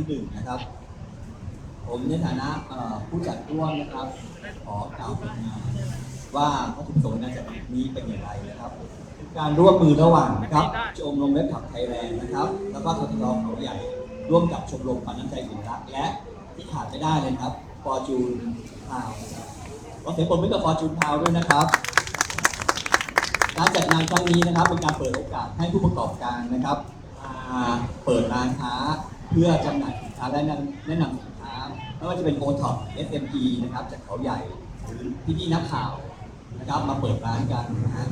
ที่หนึ่งนะครับ ผมในฐานะผู้จัดร่วมนะครับ ขอกล่าวเป็นงานว่าวัตถุประสงค์ในงานจัดนี้เป็นอย่างไรนะครับ การร่วมมือระหว่างนะครับชมรมเว็บขับไทยแลนด์นะครับ แล้วก็ททเขาใหญ่ร่วมกับชมรมปันน้ำใจอุ่นรักและที่ขาดไม่ได้เลยครับฟอร์จูนพาวนะครับขอเสียงปรบมือกับฟอร์จูนพาวด้วยนะครับ การจัดงานครั้งนี้นะครับเป็นการเปิดโอกาสให้ผู้ประกอบการนะครับมาเปิดร้านค้า เพื่อจำหน่ายสินค้าและแนะนำสินค้าไม่ว่าจะเป็น o t o p SME นะครับจากเขาใหญ่หรือพี่พี่นักข่าวนะครับมาเปิดร้านกันนะฮะ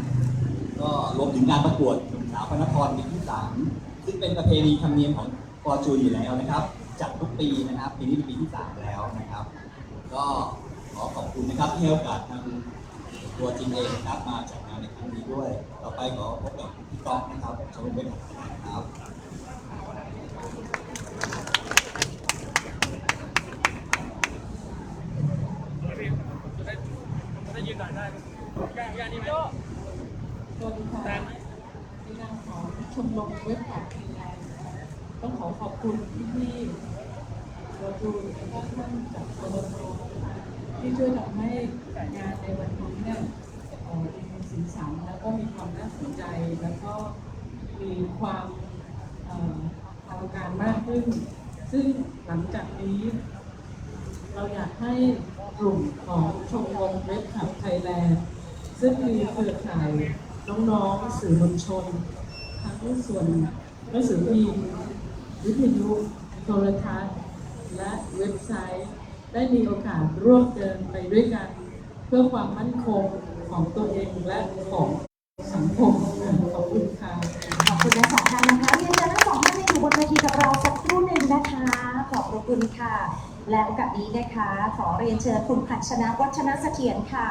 ก็รวมถึงงานประกวดหนุ่มสาวพระนครปีที่3ซึ่งเป็นประเพณีธรรมเนียมของฟอร์จูนอยู่แล้วนะครับจัดทุกปีนะครับปีนี้เป็นปีที่3แล้วนะครับ ก็ขอขอบคุณนะครับที่ให้โอกาสทางตัวจริงเองนะครับมาจัดงานในครั้งนี้ด้วย ต่อไปขอพบกับพี่ก๊อฟนะครับชมรมเว็บครับ ได้ยืนหน่อยได้แก้แก้นี่ไหม สวัสดีค่ะในนามของช มรมเว็บขับฟินแลนด์ต้องขอขอบคุณพี่พี่ๆเราดูและก็ท่านจากกรทที่ช่วยทำให้งานในวันนี้เนี่ยเอ่อมีสีสันแล้วก็มีความน่าสนใจแล้วก็มีความเอ่ออลังการมากขึ้น ซึ่งหลังจากนี้ เราอยากให้กลุ่มของชมรมเว็บขับไทยแลนด์ซึ่งมีเครือข่ายน้องๆสื่อมวลชน ทั้งส่วนหนังสือพิมพ์วิทยุโทรทัศน์ และเว็บไซต์ ได้มีโอกาสร่วมเดินไปด้วยกัน เพื่อความมั่นคงของตัวเองและของสังคมค่ะขอบคุณค่ะขอบคุณทั้งสองท่านนะคะเรียนเชิญทั้งสองท่านให้อยู่บนเวทีกับเราสักครู่หนึ่งนะคะ ขอบพระคุณค่ะ และโอกาสนี้นะคะ ขอเรียนเชิญคุณพัชนะวัชนเสถียรค่ะ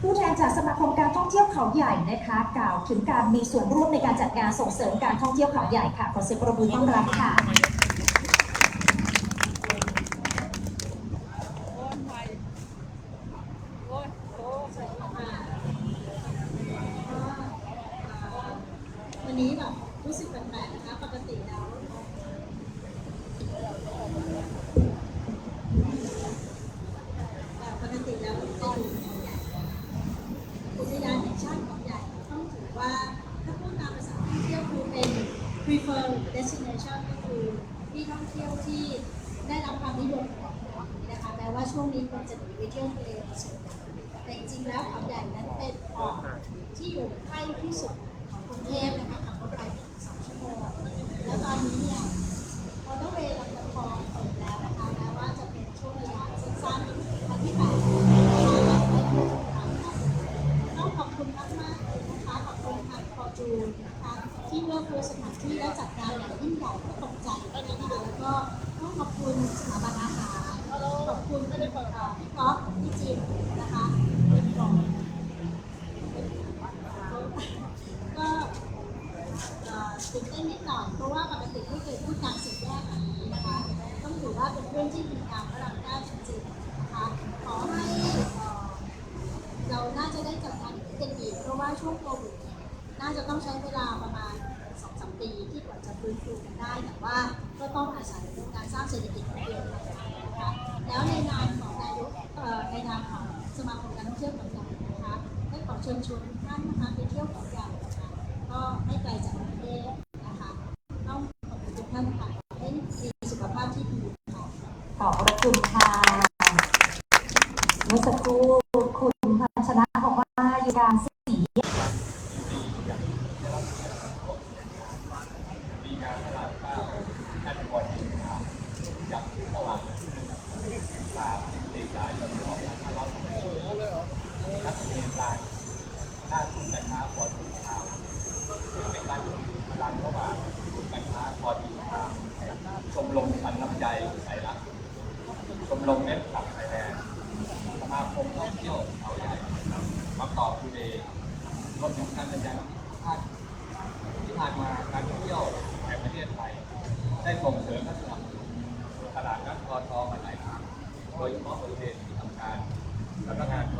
ผู้แทนจากสมาคมการท่องเที่ยวเขาใหญ่นะคะ กล่าวถึงการมีส่วนร่วมในการจัดงานส่งเสริมการท่องเที่ยวเขาใหญ่ค่ะขอเสียงปรบมือต้อนรับค่ะ วันนี้แบบรู้สึกแปลกๆนะคะ ปกติแล้วแบบปกติแล้วจะอยู่เขาใหญ่อุทยานแห่งชาติเขาใหญ่ต้องถือว่าถ้าพูดตามภาษาท่องเที่ยวคือเป็น prefer destination ก็คือที่ท่องเที่ยวที่ได้รับความนิยมนะคะแม้ว่า ช่วงนี้คนจะหนีไปเที่ยวทะเลมาส่วนใหญ่แต่จริงๆแล้วเขาใหญ่นั้นเป็นเกาะที่อยู่ใกล้ที่สุดของกรุงเทพนะคะ พี่ก๊อฟพี่จิมนะคะเป็นกองก็เอ่อตื่นเต้นนิดหน่อยเพราะว่าปกติไม่เคยพูดการสุดแยกแบบนี้นะคะ ต้องถือว่าเป็นเรื่องที่ดีงามและรังเก้าจริงๆนะคะขอให้เราน่าจะได้จัดงานอย่างนี้กันอีกเพราะว่าช่วงโควิดน่าจะต้องใช้เวลาประมาณสองสามปีที่กว่าจะฟื้นฟูกันได้ แต่ว่าก็ต้องอาศัยการสร้างเศรษฐกิจของเมือง เที่ยวเกาใหญ่นะคะได้ขอเชิญชวนทุกท่านนะคะไปเที่ยวเกาใหญ่นะคะก็ไม่ไกลจากกรุงเทพนะคะต้องขอบคุณทุกท่านค่ะให้มีสุขภาพที่ดีค่ะขอบพระคุณค่ะเมื่อสักครู่คุณพัชนะบอกว่าอยู่การสี ชมรมปันน้ำใจไทยรักชมรมเว็บขับไทยแลนด์สมาคมท่องเที่ยวเขาใหญ่มาตอบทูเดย์ ลดของการกระจายภาคที่ผ่านมาการท่องเที่ยวแห่งประเทศไทยได้ส่งเสริมและสนับสนุนตลาดนัดกทมาหลายครั้งโดยเฉพาะบริเวณที่ทำการสำนักงานกรทสำนัก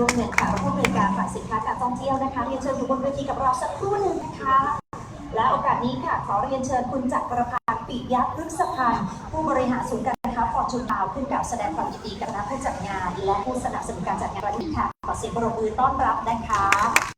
ช่วงหนึ่งค่ะผู้บริการฝ่ายสินค้าการท่องเที่ยวนะคะเรียนเชิญทุกคนเวทีกับเราสักครู่หนึ่งนะคะ และโอกาสนี้ค่ะขอเรียนเชิญคุณจักรพันธ์ปิยะพฤกษพันธ์ผู้บริหารศูนย์การค้าฟอร์จูนดาวขึ้นกล่าวแสดงความยินดีกับนักผู้จัดงาน และผู้สนับสนุนการจัดงานวันนี้ค่ะขอเสียงปรบมือต้อนรับนะคะ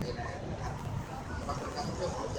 Thank you.